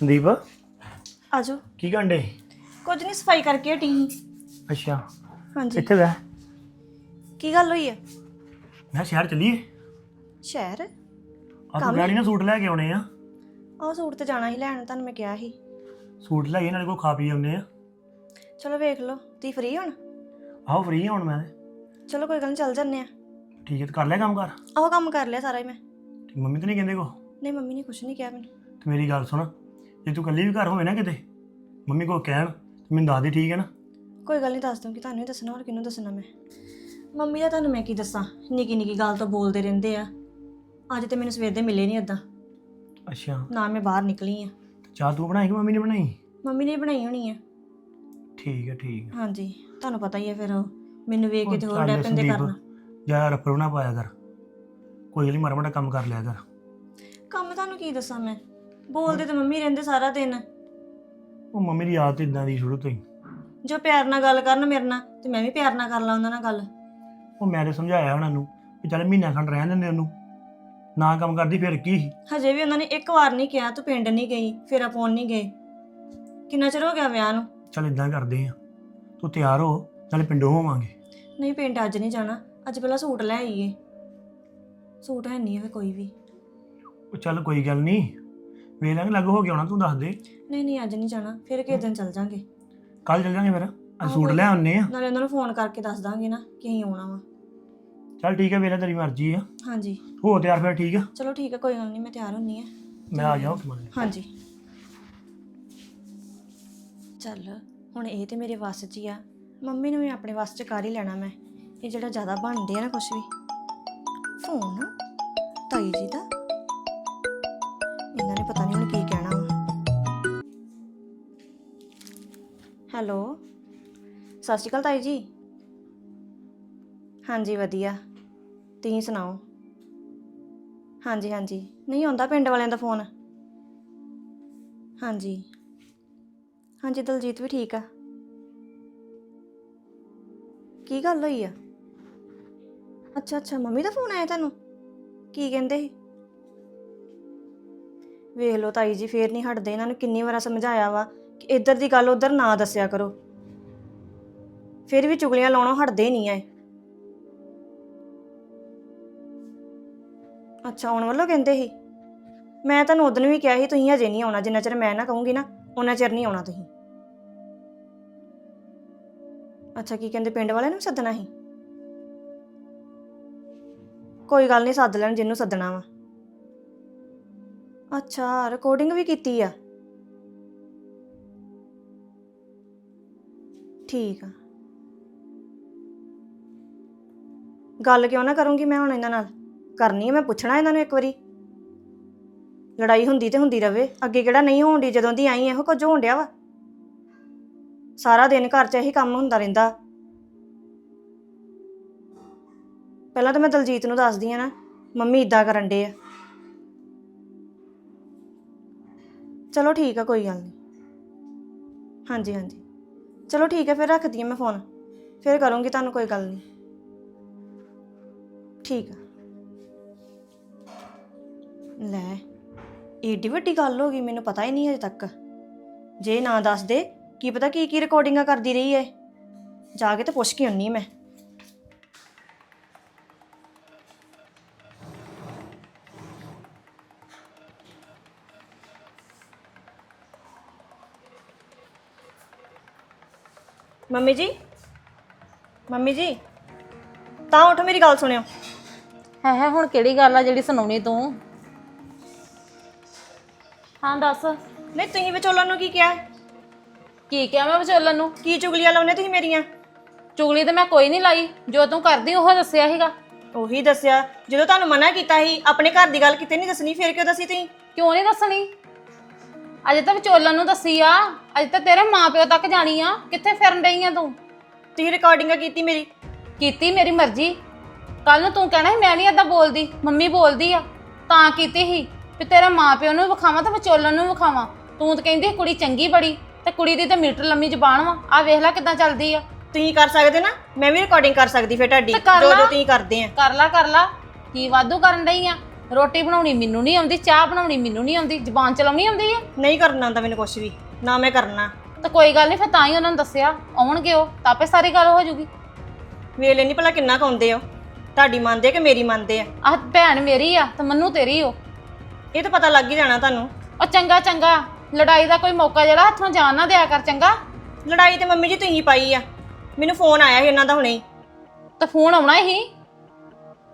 ਸੰਦੀਪ ਆਜੋ। ਕੀ ਗੰਡੇ ਕੁਝ ਨਹੀਂ ਸਫ਼ਾਈ ਕਰਕੇ ਹਟੀ ਸੀ। ਅੱਛਾ। ਹਾਂਜੀ। ਇੱਥੇ ਬਹਿ। ਕੀ ਗੱਲ ਹੋਈ ਹੈ ਮੈਂ ਸ਼ਹਿਰ ਚੱਲੀਏ? ਸ਼ਹਿਰ? ਆ ਤੂੰ ਗਾੜੀ ਨਾ ਸੂਟ ਲੈ ਕੇ ਆਉਣੇ ਆ। ਆਹ ਸੂਟ ਤੇ ਜਾਣਾ ਹੀ ਲੈਣ ਤੁਹਾਨੂੰ ਮੈਂ ਕਿਹਾ ਸੀ। ਸੂਟ ਲੈ ਕੇ ਨਾਲੇ ਕੋ ਖਾ ਪੀ ਆਉਨੇ ਆ। ਚਲੋ ਵੇਖ ਲਓ ਤੁਸੀਂ ਫ੍ਰੀ ਹੁਣ? ਆਹੋ ਫ੍ਰੀ ਹੁਣ ਮੈਂ। ਚਲੋ ਕੋਈ ਗੱਲ ਨਹੀਂ ਚੱਲ ਜੰਨੇ ਆ। ਠੀਕ ਹੈ ਤੇ ਕਰ ਲਿਆ ਕੰਮ ਕਰ ਆਹ ਕੰਮ ਕਰ ਲਿਆ ਸਾਰਾ ਹੀ ਮੈਂ। ਤੇ ਮੰਮੀ ਤਾਂ ਨਹੀਂ ਕਹਿੰਦੇ ਕੋ ਨਹੀਂ ਮੰਮੀ ਨੇ ਕੁਝ ਨਹੀਂ ਕਿਹਾ ਮੈਨੂੰ। ਤੇ ਮੇਰੀ ਗੱਲ ਸੁਣ। ਜੇ ਤੂੰ ਇਕੱਲੀ ਵੀ ਘਰ ਹੋਵੇ ਨਾ ਕਿਤੇ ਮੰਮੀ ਕੋ ਕਹਿਣ ਤੇ ਮੈਨੂੰ ਦੱਸ ਦੇ ਠੀਕ ਹੈ ਨਾ? ਕੋਈ ਗੱਲ ਨਹੀਂ ਦੱਸ ਦੂੰਗੀ ਤੁਹਾਨੂੰ ਹੀ ਦੱਸਣਾ ਹੋਰ ਕਿਹਨੂੰ ਦੱਸਣਾ ਮੈਂ? ਮੰਮੀ ਦਾ ਤੁਹਾਨੂੰ ਮੈਂ ਕੀ ਦੱਸਾਂ? ਨਿੱਕੀ ਨਿੱਕੀ ਗੱਲ ਤੋਂ ਬੋਲਦੇ ਰਹਿੰਦੇ ਆ। ਅੱਜ ਤੇ ਮੈਨੂੰ ਸਵੇਰ ਦੇ ਮਿਲੇ ਨਹੀਂ ਏਦਾਂ। ਅੱਛਾ। ਨਾ ਮੈਂ ਬਾਹਰ ਨਿਕਲੀ ਆ। ਚਾਹ ਤੂੰ ਬਣਾਈ ਕਿ ਮੰਮੀ ਨੇ ਬਣਾਈ? ਮੰਮੀ ਨੇ ਬਣਾਈ ਹੋਣੀ ਆ। ਠੀਕ ਹੈ ਠੀਕ ਹੈ। ਹਾਂਜੀ ਤੁਹਾਨੂੰ ਪਤਾ ਹੀ ਹੈ ਫਿਰ ਉਹ ਮੈਨੂੰ ਵੇਖ ਕੇ ਤੇ ਹੋਰ ਚੱਲ ਡੈ ਪੈਂਦੇ ਸੰਦੀਪ, ਕਰਨਾ। ਜ਼ਿਆਦਾ ਰਫਰ ਨਾ ਪਾਇਆ ਕਰ। ਕੋਈ ਗੱਲ ਨੀ ਮਾੜਾ ਮਾੜਾ ਕੰਮ ਕਰ ਲਿਆ ਕਰ। ਕੰਮ ਤੁਹਾਨੂੰ ਕੀ ਦੱਸਾਂ ਮੈਂ? ਬੋਲਦੇ ਤੇ ਮੰਮੀ ਰਹਿੰਦੇ ਸਾਰਾ ਦਿਨ। ਉਹ ਮੰਮੀ ਦੀ ਆਦਤ ਇਦਾਂ ਦੀ ਸ਼ੁਰੂ ਤੋਂ ਹੀ। ਜੋ ਪਿਆਰ ਨਾਲ ਗੱਲ ਕਰਨ ਮੇਰੇ ਨਾਲ ਤੇ ਮੈਂ ਵੀ ਪਿਆਰ ਨਾਲ ਕਰ ਲਾਂ ਉਹਨਾਂ ਨਾਲ ਗੱਲ। ਉਹ ਮੈਂ ਤੇ ਸਮਝਾਇਆ ਉਹਨਾਂ ਨੂੰ ਕਿ ਚੱਲ ਮਹੀਨਾ ਖੰਡ ਰਹਿਣ ਦਿੰਦੇ ਉਹਨੂੰ। ਨਾ ਕੰਮ ਕਰਦੀ ਫਿਰ ਕੀ ਸੀ? ਹਜੇ ਵੀ ਉਹਨਾਂ ਨੇ ਇੱਕ ਵਾਰ ਨਹੀਂ ਕਿਹਾ ਤੂੰ ਪਿੰਡ ਨਹੀਂ ਗਈ ਫੇਰਾ ਪਾਉਣ ਨਹੀਂ ਗਏ। ਕਿੰਨਾ ਚਿਰ ਹੋ ਗਿਆ ਵਿਆਹ ਨੂੰ? ਚੱਲ ਇਦਾਂ ਕਰਦੇ ਆ ਤੂੰ ਤਿਆਰ ਹੋ ਨਾਲੇ ਪਿੰਡੋਂ ਹੋਵਾਂਗੇ। ਨਹੀਂ ਪਿੰਡ ਅੱਜ ਨਹੀਂ ਜਾਣਾ। ਅੱਜ ਪਹਿਲਾਂ ਸੂਟ ਲੈ ਆਈਏ। ਸੂਟ ਹੈ ਨਹੀਂ ਹੈ ਕੋਈ ਵੀ। ਉਹ ਚੱਲ ਕੋਈ ਗੱਲ ਨਹੀਂ। ਵੇਖ ਲਾਂਗੇ ਲੱਗ ਹੋ ਗਿਆ ਹੋਣਾ ਤੂੰ ਦੱਸ ਦੇ। ਨਹੀਂ ਨਹੀਂ ਅੱਜ ਨਹੀਂ ਜਾਣਾ ਫਿਰ ਕਿਸ ਦਿਨ ਚੱਲ ਜਾਾਂਗੇ। ਕੱਲ ਚੱਲ ਜਾਾਂਗੇ ਫਿਰ ਅੱਜ ਸੂਟ ਲੈ ਆਉਨੇ ਆ। ਨਾਲੇ ਉਹਨਾਂ ਨੂੰ ਫੋਨ ਕਰਕੇ ਦੱਸ ਦਾਂਗੇ ਨਾ ਕਿ ਅਸੀਂ ਆਉਣਾ ਵਾ। ਚੱਲ ਠੀਕ ਹੈ ਵੇਲਾ ਤੇਰੀ ਮਰਜ਼ੀ ਆ। ਹਾਂਜੀ। ਹੋ ਤਿਆਰ ਫਿਰ ਠੀਕ ਆ? ਚਲੋ ਠੀਕ ਹੈ ਕੋਈ ਗੱਲ ਨਹੀਂ ਮੈਂ ਤਿਆਰ ਹੁੰਨੀ ਆ। ਮੈਂ ਆ ਜਾਵਾਂ ਸਮਾਨ ਹਾਂਜੀ। ਚੱਲ ਹੁਣ ਇਹ ਤੇ ਮੇਰੇ ਵੱਸ 'ਚ ਹੀ ਆ। ਮੰਮੀ ਨੂੰ ਵੀ ਆਪਣੇ ਵੱਸ 'ਚ ਕਰ ਹੀ ਲੈਣਾ ਮੈਂ। ਇਹ ਜਿਹੜਾ ਜ਼ਿਆਦਾ ਬਣਦੇ ਆ ਨਾ ਕੁਛ ਵੀ। ਫੋਨ? ਤਾਈ ਜੀ ਦਾ? ਨੇ ਪਤਾ ਨਹੀਂ ਹੁਣ ਕੀ ਕਹਿਣਾ ਹੈਲੋ? ਸਤਿ ਸ਼੍ਰੀ ਅਕਾਲ ਤਾਈ ਜੀ। ਹਾਂਜੀ, ਵਧੀਆ। ਤੁਸੀਂ ਸੁਣਾਓ? ਹਾਂਜੀ ਹਾਂਜੀ। ਨਹੀਂ, ਆਉਂਦਾ ਪਿੰਡ ਵਾਲਿਆਂ ਦਾ ਫੋਨ। ਹਾਂਜੀ। ਹਾਂਜੀ, ਦਲਜੀਤ ਵੀ ਠੀਕ ਆ। ਕੀ ਗੱਲ ਹੋਈ ਆ? ਅੱਛਾ ਅੱਛਾ। ਮੰਮੀ ਦਾ ਫੋਨ ਆਇਆ ਤੁਹਾਨੂੰ? ਕੀ ਕਹਿੰਦੇ ਸੀ? ਵੇਖ ਲਓ ਤਾਈ ਜੀ, ਫੇਰ ਨਹੀਂ ਹਟਦੇ। ਇਹਨਾਂ ਨੂੰ ਕਿੰਨੀ ਵਾਰ ਸਮਝਾਇਆ ਵਾ ਕਿ ਇੱਧਰ ਦੀ ਗੱਲ ਉੱਧਰ ਨਾ ਦੱਸਿਆ ਕਰੋ। ਫਿਰ ਵੀ ਚੁਗਲੀਆਂ ਲਾਉਣੋਂ ਹਟਦੇ ਨਹੀਂ ਆ ਅੱਛਾ, ਆਉਣ ਵੱਲੋਂ ਕਹਿੰਦੇ ਸੀ? ਮੈਂ ਤੁਹਾਨੂੰ ਉਦੋਂ ਵੀ ਕਿਹਾ ਸੀ, ਤੁਸੀਂ ਹਜੇ ਨਹੀਂ ਆਉਣਾ। ਜਿੰਨਾ ਚਿਰ ਮੈਂ ਨਾ ਕਹੂੰਗੀ ਨਾ ਉਹਨਾਂ ਚਿਰ ਨਹੀਂ ਆਉਣਾ ਤੁਸੀਂ। ਅੱਛਾ, ਕੀ ਕਹਿੰਦੇ? ਪਿੰਡ ਵਾਲਿਆਂ ਨੂੰ ਸੱਦਣਾ ਸੀ? ਕੋਈ ਗੱਲ ਨਹੀਂ, ਸੱਦ ਲੈਣ, ਜਿਹਨੂੰ ਸੱਦਣਾ ਵਾ। ਅੱਛਾ ਰਿਕਾਰਡਿੰਗ ਵੀ ਕੀਤੀ ਆ? ਠੀਕ ਆ। ਗੱਲ ਕਿਉਂ ਨਾ ਕਰੂੰਗੀ ਮੈਂ ਹੁਣ ਇਹਨਾਂ ਨਾਲ? ਕਰਨੀ ਹੈ ਮੈਂ ਪੁੱਛਣਾ ਇਹਨਾਂ ਨੂੰ ਇੱਕ ਵਾਰੀ। ਲੜਾਈ ਹੁੰਦੀ ਤੇ ਹੁੰਦੀ ਰਵੇ, ਅੱਗੇ ਕਿਹੜਾ ਨਹੀਂ ਹੋਣ ਹੋਣਦੀ ਜਦੋਂ ਦੀ ਆਈ ਇਹੋ ਕੁਝ ਹੋਣ ਡਿਆ ਵਾ। ਸਾਰਾ ਦਿਨ ਘਰ 'ਚ ਇਹੀ ਕੰਮ ਹੁੰਦਾ ਰਹਿੰਦਾ। ਪਹਿਲਾਂ ਤਾਂ ਮੈਂ ਦਲਜੀਤ ਨੂੰ ਦੱਸਦੀ ਆ ਨਾ, ਮੰਮੀ ਇਦਾਂ ਕਰਨ ਡੇ ਆ। ਚਲੋ ਠੀਕ ਆ, ਕੋਈ ਗੱਲ ਨਹੀਂ ਹਾਂਜੀ ਹਾਂਜੀ। ਚਲੋ ਠੀਕ ਹੈ ਫਿਰ ਰੱਖਦੀ ਹਾਂ ਮੈਂ ਫੋਨ। ਫਿਰ ਕਰੂੰਗੀ ਤੁਹਾਨੂੰ, ਕੋਈ ਗੱਲ ਨਹੀਂ ਠੀਕ ਆ। ਲੈ, ਏਡੀ ਵੱਡੀ ਗੱਲ ਹੋ ਗਈ, ਮੈਨੂੰ ਪਤਾ ਹੀ ਨਹੀਂ ਹਜੇ ਤੱਕ। ਜੇ ਨਾ ਦੱਸ ਦੇ ਕੀ ਪਤਾ ਕੀ ਕੀ ਰਿਕਾਰਡਿੰਗਾਂ ਕਰਦੀ ਰਹੀ ਹੈ ਜਾ ਕੇ ਤੇ ਪੁੱਛ ਕੇ ਆਉਣੀ ਮੈਂ। ਮੰਮੀ ਜੀ? ਮੰਮੀ ਜੀ? ਤਾਂ ਉਠੋ ਮੇਰੀ ਗੱਲ ਸੁਣਿਓ। ਹੈ ਹੈ ਹੁਣ ਕਿਹੜੀ ਗੱਲ ਆ ਜਿਹੜੀ ਸੁਣਾਉਣੀ ਤੂੰ? ਹਾਂ ਦੱਸ। ਨਹੀਂ ਤੁਸੀਂ ਵਿਚੋਲਨ ਨੂੰ ਕੀ ਕਿਹਾ? ਕੀ ਕਿਹਾ ਮੈਂ ਵਿਚੋਲਨ ਨੂੰ? ਕੀ ਚੁਗਲੀਆਂ ਲਾਉਨੇ ਤੁਸੀਂ ਮੇਰੀਆਂ? ਚੁਗਲੀ ਤੇ ਮੈਂ ਕੋਈ ਨਹੀਂ ਲਾਈ। ਜੋ ਤੂੰ ਕਰਦੀ ਉਹ ਦੱਸਿਆ ਸੀਗਾ। ਉਹੀ ਦੱਸਿਆ। ਜਦੋਂ ਤੁਹਾਨੂੰ ਮਨਾ ਕੀਤਾ ਸੀ ਆਪਣੇ ਘਰ ਦੀ ਗੱਲ ਕਿਤੇ ਨਹੀਂ ਦੱਸਣੀ ਫਿਰ ਕਿਉਂ ਦੱਸੀ ਤੁਸੀਂ? ਕਿਉਂ ਨਹੀਂ ਦੱਸਣੀ? ਅਜੇ ਤਾਂ ਵਿਚੋਲਨ ਨੂੰ ਦੱਸੀ ਆ। ਅਜੇ ਤਾਂ ਤੇਰੇ ਮਾਪਿਓ ਤੱਕ ਜਾਣੀ ਆ। ਕਿੱਥੇ ਫਿਰਨ ਡਈ ਆ ਤੂੰ? ਤੁਸੀਂ ਰਿਕਾਰਡਿੰਗ ਕੀਤੀ ਮੇਰੀ? ਕੀਤੀ ਮੇਰੀ ਮਰਜ਼ੀ। ਕੱਲ ਨੂੰ ਤੂੰ ਕਹਿਣਾ ਸੀ ਮੈਂ ਨਹੀਂ ਏਦਾਂ ਬੋਲਦੀ ਮੰਮੀ ਬੋਲਦੀ ਆ। ਤਾਂ ਕੀਤੀ ਸੀ ਵੀ ਤੇਰੇ ਮਾਪਿਓ ਨੂੰ ਵੀ ਵਿਖਾਵਾਂ ਤੇ ਵਿਚੋਲਨ ਨੂੰ ਵੀ ਵਿਖਾਵਾਂ। ਤੂੰ ਤਾਂ ਕਹਿੰਦੀ ਕੁੜੀ ਚੰਗੀ ਬੜੀ ਤੇ ਕੁੜੀ ਦੀ ਤਾਂ ਮੀਟਰ ਲੰਮੀ ਜ਼ਬਾਨ ਵਾ। ਆ ਵੇਖ ਲੈ ਕਿਦਾਂ ਚੱਲਦੀ ਆ। ਤੁਸੀਂ ਕਰ ਸਕਦੇ ਨਾ? ਮੈਂ ਵੀ ਰਿਕਾਰਡਿੰਗ ਕਰ ਸਕਦੀ ਫਿਰ ਤੁਹਾਡੀ। ਤੇ ਕਰ ਜੋ ਲਾ। ਜੋ ਤੁਸੀਂ ਕਰਦੇ ਆ। ਕਰ ਲਾ ਕਰ ਲਾ। ਕੀ ਵਾਧੂ ਕਰਨ ਡਈ ਆ? ਰੋਟੀ ਬਣਾਉਣੀ ਮੈਨੂੰ ਨਹੀਂ ਆਉਂਦੀ ਚਾਹ ਬਣਾਉਣੀ ਮੈਨੂੰ ਨਹੀਂ ਆਉਂਦੀ ਜ਼ਬਾਨ ਚਲਾਉਣੀ ਆਉਂਦੀ ਆ? ਨਹੀਂ ਕਰਨਾ ਆਉਂਦਾ ਮੈਨੂੰ ਕੁਝ ਵੀ ਨਾ ਮੈਂ ਕਰਨਾ। ਤਾਂ ਕੋਈ ਗੱਲ ਨਹੀਂ ਫਿਰ ਤਾਂ ਹੀ ਉਹਨਾਂ ਨੂੰ ਦੱਸਿਆ ਆਉਣਗੇ ਉਹ ਤਾਂ ਆਪੇ ਸਾਰੀ ਗੱਲ ਹੋ ਜੂਗੀ ਵੇਲੇ ਨਹੀਂ ਭਲਾ ਕਿੰਨਾ ਕਾਉਂਦੇ ਹੋ ਤੁਹਾਡੀ ਮੰਨਦੇ ਆ ਕਿ ਮੇਰੀ ਮੰਨਦੇ ਆ? ਆਹ ਭੈਣ ਮੇਰੀ ਆ ਤੇ ਮੰਨੂ ਤੇਰੀ ਓ। ਇਹ ਤਾਂ ਪਤਾ ਲੱਗ ਹੀ ਜਾਣਾ ਤੁਹਾਨੂੰ। ਉਹ ਚੰਗਾ ਚੰਗਾ ਲੜਾਈ ਦਾ ਕੋਈ ਮੌਕਾ ਜਿਹੜਾ ਹੱਥੋਂ ਜਾਣ ਨਾ ਦਿਆ ਕਰ ਚੰਗਾ। ਲੜਾਈ ਤੇ ਮੰਮੀ ਜੀ ਤੁਸੀਂ ਪਾਈ ਆ ਮੈਨੂੰ ਫੋਨ ਆਇਆ ਸੀ ਉਹਨਾਂ ਦਾ ਹੁਣੇ ਹੀ। ਤੇ ਫੋਨ ਆਉਣਾ ਹੀ?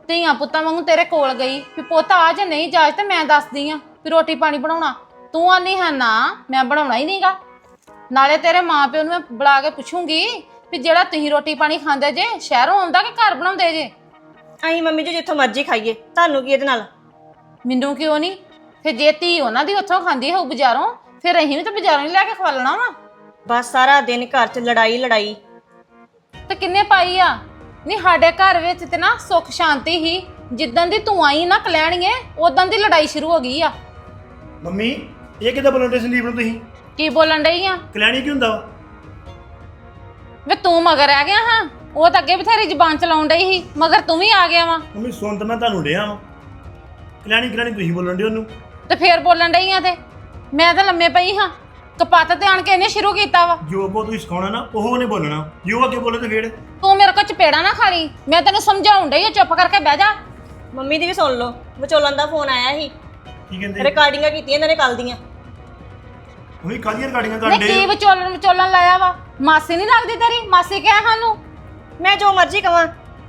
ਧੀਆਂ ਪੁੱਤਾਂ ਵਾਂਗੂ ਤੇਰੇ ਕੋਲ ਗਈ। ਵੀ ਪੁੱਤ ਆ ਜੇ ਨਹੀਂ ਜਾਜ ਤੇ ਮੈਂ ਦੱਸਦੀ ਆ ਵੀ ਰੋਟੀ ਪਾਣੀ ਬਣਾਉਣਾ। ਤੂੰ ਆਨੀ ਹੈ ਨਾ ਮੈਂ ਬਣਾਉਣਾ ਹੀ ਨਹੀਂਗਾ। ਨਾਲੇ ਤੇਰੇ ਮਾਪਿਓ ਨੂੰ ਮੈਂ ਬੁਲਾ ਕੇ ਪੁੱਛੂੰਗੀ ਵੀ ਜਿਹੜਾ ਤੁਸੀਂ ਰੋਟੀ ਪਾਣੀ ਖਾਂਦੇ ਜੇ ਸ਼ਹਿਰੋਂ ਆਉਂਦਾ ਕਿ ਘਰ ਬਣਾਉਂਦੇ ਜੇ? ਅਸੀਂ ਮੰਮੀ ਜੀ ਜਿੱਥੋਂ ਮਰਜ਼ੀ ਖਾਈਏ। ਤੁਹਾਨੂੰ ਕੀ ਇਹਦੇ ਨਾਲ? ਮੈਨੂੰ ਕਿਉਂ ਨਹੀਂ ਫਿਰ ਜੇ ਧੀ ਉਹਨਾਂ ਦੀ ਉੱਥੋਂ ਖਾਂਦੀ ਹੋਊ ਬਾਜ਼ਾਰੋਂ ਫਿਰ ਅਸੀਂ ਵੀ ਤਾਂ ਬਾਜ਼ਾਰੋਂ ਹੀ ਲੈ ਕੇ ਖਵਾ ਲੈਣਾ ਵਾ। ਬਸ ਸਾਰਾ ਦਿਨ ਘਰ 'ਚ ਲੜਾਈ ਲੜਾਈ ਤੇ ਕਿੰਨੇ ਪਾਈ ਆ? ਨਹੀਂ ਸਾਡੇ ਘਰ ਵਿੱਚ ਤੇ ਨਾ ਸੁੱਖ ਸ਼ਾਂਤੀ ਹੀ। ਜਿੱਦਾਂ ਦੀ ਤੂੰ ਆਈ ਨਾ ਕਲੈਣੀਏ ਉਦੋਂ ਦੀ ਲੜਾਈ ਸ਼ੁਰੂ ਹੋ ਗਈ ਆ। ਮੰਮੀ ਇਹ ਕਿੱਦਾਂ ਬੁਲਾਉਂਦੇ ਸੰਦੀਪ ਨੂੰ ਤੁਸੀਂ? ਕੀ ਬੋਲਣ ਡਈ ਆ? ਕਲਿਆਣੀ ਕੀ ਹੁੰਦਾ ਵਾ? ਵੇ ਤੂੰ ਮਗਰ ਰਹਿ ਗਿਆ ਹਾਂ। ਉਹ ਤਾਂ ਅੱਗੇ ਬਥੇਰੀ ਜ਼ਬਾਨ ਚਲਾਉਣ ਡਈ ਸੀ ਮਗਰ ਤੂੰ ਵੀ ਆ ਗਿਆ ਵਾ। ਮੰਮੀ ਸੁਣ ਤਾਂ ਮੈਂ ਤੁਹਾਨੂੰ ਡਿਆ ਵਾਂ। ਕਲਿਆਣੀ ਕਲਿਆਣੀ ਤੁਸੀਂ ਬੋਲਣ ਦਿਓ ਉਹਨੂੰ? ਤੇ ਫੇਰ ਬੋਲਣ ਡਈ ਆ ਤੇ? ਮੈਂ ਤਾਂ ਲੰਮੇ ਪਈ ਹਾਂ। ਕਪੱਤ ਤੇ ਆਣ ਕੇ ਇਹਨੇ ਸ਼ੁਰੂ ਕੀਤਾ ਵਾ। ਜੋ ਕੋ ਤੁਸੀਂ ਸਿਖਾਉਣਾ ਨਾ ਉਹ ਉਹਨੇ ਬੋਲਣਾ। ਜੋ ਅੱਗੇ ਬੋਲੇ ਤੇ ਫੇਰ? ਤੂੰ ਮੇਰੇ ਕੋਲ ਚਪੇੜਾ ਨਾ ਖਾਲੀ ਮੈਂ ਤੈਨੂੰ ਸਮਝਾਉਣ ਡਈ ਆ ਚੁੱਪ ਕਰਕੇ ਬਹਿ ਜਾ। ਮੰਮੀ ਦੀ ਵੀ ਸੁਣ ਲਓ ਵਿਚੋਲਨ ਦਾ ਫੋਨ ਆਇਆ ਸੀ। ਕੀ ਕਹਿੰਦੇ? ਰਿਕਾਰਡਿੰਗਾਂ ਕੀਤੀਆਂ ਇਹਨਾਂ ਨੇ ਕੱਲ ਦੀਆਂ। ਮੰਮੀ ਕਾਹਦੀਆਂ ਰਿਕਾਰਡਿੰਗਾਂ ਨਹੀਂ ਕਰਨ ਕੀ ਦੇ ਵਿਚੋਲਣ ਵਿਚੋਲਣ ਲਾਇਆ ਵਾ? ਮਾਸੀ ਨਹੀਂ ਲੱਗਦੀ ਤੇਰੀ? ਮਾਸੀ ਕਹਿ ਸਾਨੂੰ? ਮੈਂ ਜੋ ਮਰਜ਼ੀ ਕਵਾਂ।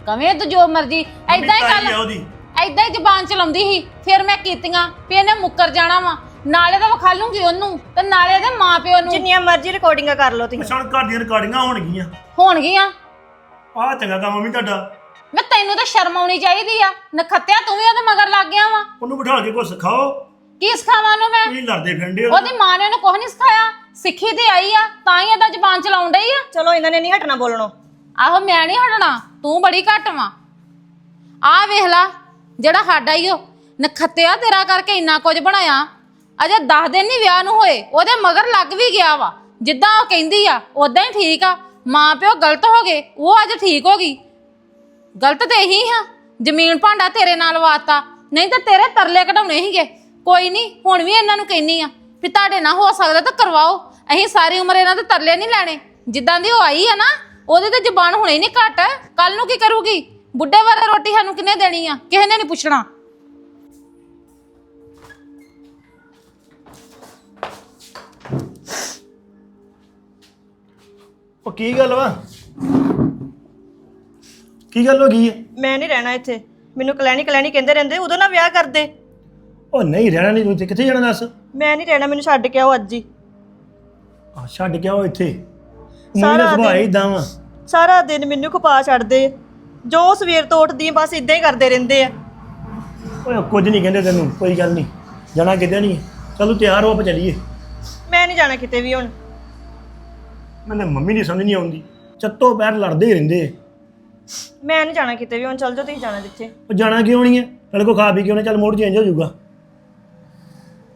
ਕਵੇਂ ਤੂੰ ਜੋ ਮਰਜ਼ੀ। ਐਦਾਂ ਹੀ ਤਾਈ ਆ ਗੱਲ ਉਹਦੀ। ਐਦਾਂ ਹੀ ਜ਼ਬਾਨ ਚਲਾਉਂਦੀ ਸੀ। ਫਿਰ ਮੈਂ ਕੀਤੀਆਂ ਵੀ ਇਹਨੇ ਮੁੱਕਰ ਜਾਣਾ ਵਾ। ਨਾਲੇ ਤਾਂ ਵਿਖਾ ਲੂੰਗੀ ਉਹਨੂੰ ਤੇ ਨਾਲੇ ਦੇ ਮਾਪਿਓ ਨੂੰ। ਜਿੰਨੀਆਂ ਮਰਜ਼ੀ ਰਿਕਾਰਡਿੰਗਾਂ ਕਰ ਲਓ ਤੁਸੀਂ। ਪਛਾਣ ਘਰ ਦੀਆਂ ਰਿਕਾਰਡਿੰਗਾਂ ਹੋਣਗੀਆਂ। ਹੋਣਗੀਆਂ? ਆਹ ਚੰਗਾ ਕੰਮ ਮੰਮੀ ਤੁਹਾਡਾ। ਮੈਂ ਤੈਨੂੰ ਤਾਂ ਸ਼ਰਮ ਆਉਣੀ ਚਾਹੀਦੀ ਆ। ਨਖੱਤਿਆ ਤੂੰ ਵੀ ਉਹਦੇ ਮਗਰ ਲੱਗ ਗਿਆ ਵਾ। ਉਹਨੂੰ ਬਿਠਾ ਕੇ ਕੁਝ ਸਿਖਾਓ। ਕੀ ਸਿਖਾਵਾਂ ਉਹਨੂੰ ਮੈਂ? ਤੁਸੀਂ ਲੜਦੇ ਫਿਰਦੇ ਹੋ। ਉਹਦੀ ਮਾਂ ਨੇ ਉਹਨੂੰ ਕੁਝ ਨਹੀਂ ਸਿਖਾਇਆ। ਸਿੱਖੀ ਤੇ ਆਈ ਆ ਤਾਂ ਹੀ ਇਹਦਾ ਜ਼ਬਾਨ ਚਲਾਉਣ ਡਈ ਆ। ਚਲੋ ਇਹਨਾਂ ਨੇ ਨਹੀਂ ਹਟਣਾ ਬੋਲਣੋਂ। ਆਹੋ ਮੈਂ ਨਹੀਂ ਹਟਣਾ। ਤੂੰ ਬੜੀ ਘੱਟ ਵਾਂ। ਆ ਵੇਖ ਲਾ ਜਿਹੜਾ ਸਾਡਾ ਈ ਉਹ ਨਖੱਤਿਆ ਤੇਰਾ ਕਰਕੇ ਇੰਨਾ ਕੁਝ ਬਣਾਇਆ। ਅਜੇ 10 ਦਿਨ ਨਹੀਂ ਵਿਆਹ ਨੂੰ ਹੋਏ, ਉਹਦੇ ਮਗਰ ਲੱਗ ਵੀ ਗਿਆ ਵਾ। ਜਿੱਦਾਂ ਉਹ ਕਹਿੰਦੀ ਆ ਉਦਾਂ ਹੀ ਠੀਕ ਆ। ਮਾਂ ਪਿਓ ਗਲਤ ਹੋ ਗਏ, ਉਹ ਅੱਜ ਠੀਕ ਹੋ ਗਈ। ਗਲਤ ਤੇ ਇਹੀ ਹਾਂ ਜ਼ਮੀਨ ਭਾਂਡਾ ਤੇਰੇ ਨਾਲ ਵਾਤਾ। ਨਹੀਂ ਤਾਂ ਤੇਰੇ ਤਰਲੇ ਕਢਾਉਣੇ ਸੀਗੇ। ਕੋਈ ਨਹੀਂ, ਹੁਣ ਵੀ ਇਹਨਾਂ ਨੂੰ ਕਹਿਨੀ ਆ ਵੀ ਤੁਹਾਡੇ ਨਾਲ ਹੋ ਸਕਦਾ ਤਾਂ ਕਰਵਾਓ। ਅਸੀਂ ਸਾਰੀ ਉਮਰ ਇਹਨਾਂ ਦੇ ਤਰਲੇ ਨਹੀਂ ਲੈਣੇ। ਜਿੱਦਾਂ ਦੀ ਉਹ ਆਈ ਆ ਨਾ, ਉਹਦੇ ਤੇ ਜ਼ਬਾਨ ਹੁਣੇ ਹੀ ਨਹੀਂ ਘੱਟ। ਕੱਲ ਨੂੰ ਕੀ ਕਰੂਗੀ? ਬੁੱਢੇ ਵਾਲੇ ਰੋਟੀ ਸਾਨੂੰ ਕਿੰਨੇ ਦੇਣੀ ਆ? ਕਿਸੇ ਨੇ ਨਹੀਂ ਪੁੱਛਣਾ। ਉਹ ਕੀ ਗੱਲ ਵਾ? ਕੀ ਗੱਲ ਹੋ ਗਈ ਹੈ ਮੈਂ ਨਹੀਂ ਰਹਿਣਾ ਇੱਥੇ। ਮੈਨੂੰ ਕਲੈਣੀ ਕਲੈਣੀ ਕਹਿੰਦੇ ਰਹਿੰਦੇ ਉਦੋਂ ਨਾ ਵਿਆਹ ਕਰਦੇ। ਉਹ ਨਹੀਂ ਰਹਿਣਾ ਨਹੀਂ ਤੂੰ ਕਿੱਥੇ ਜਾਣਾ ਦੱਸ? ਮੈਂ ਨਹੀਂ ਰਹਿਣਾ ਮੈਨੂੰ ਛੱਡ ਕੇ ਆਓ ਅੱਜ ਹੀ। ਆ ਛੱਡ ਕੇ ਆਓ ਇੱਥੇ। ਸਾਰਾ ਸੁਭਾਅ ਦਿਨ- ਇਦਾਂ ਵਾ। ਸਾਰਾ ਦਿਨ ਮੈਨੂੰ ਖਪਾ ਛੱਡਦੇ ਆ। ਜੋ ਸਵੇਰ ਤੋਂ ਉੱਠਦੀ ਆ, ਬਸ ਇਦਾਂ ਹੀ ਕਰਦੇ ਰਹਿੰਦੇ ਆ। ਓਏ ਕੁਝ ਨਹੀਂ ਕਹਿੰਦੇ ਤੈਨੂੰ ਕੋਈ ਗੱਲ ਨਹੀਂ। ਜਾਣਾ ਕਿਤੇ ਨਹੀਂ। ਚਲੋ ਤਿਆਰ ਹੋ ਆਪਾਂ ਚੱਲੀਏ। ਮੈਂ ਨਹੀਂ ਜਾਣਾ ਕਿਤੇ ਵੀ ਹੁਣ। ਮੈਨੂੰ ਮੰਮੀ ਦੀ ਸਮਝ ਨਹੀਂ ਆਉਂਦੀ। ਚੱਤੋ ਪੈਰ ਲੜਦੇ ਹੀ ਰਹਿੰਦੇ। ਮੈਂ ਨਹੀਂ ਜਾਣਾ ਕਿਤੇ ਵੀ ਹੁਣ ਚੱਲ ਜਾਓ ਤੁਸੀਂ ਜਾਣਾ ਜਿੱਥੇ। ਉਹ ਜਾਣਾ ਕਿਉਂ ਨਹੀਂ ਹੈ ਨਾਲੇ ਕੋ ਖਾ ਪੀ ਕੇ ਉਹਨੇ ਚੱਲ ਮੂਡ ਚੇਂਜ ਹੋ ਜਾਊਗਾ।